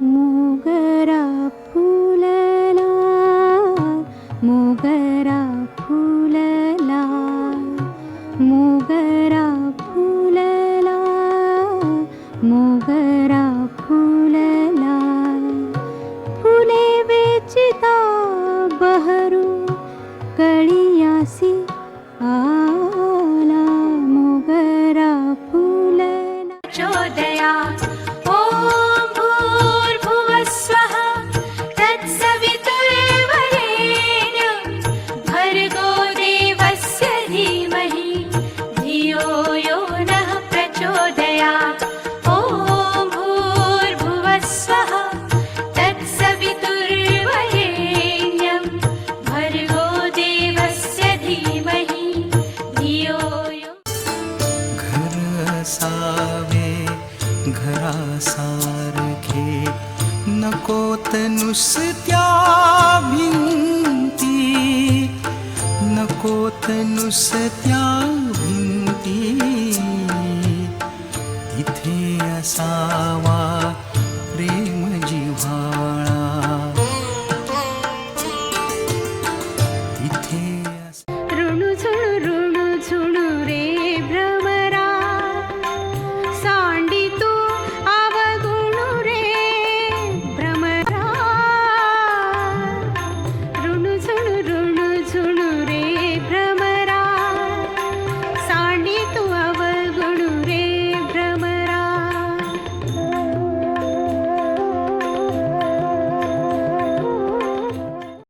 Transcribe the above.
मोगरा फुलला मोगरा फुलला मोगरा फुलला मोगरा फुलला। फुले वेचिता बहरू कळियासी आला मोगरा फुलला। चोदया घरा सारखे नको तनुसत्या भिंती नको तनुसत्या भिंती तिथे असावा प्रेम जिव्हाळा। तिथे ऋणुझ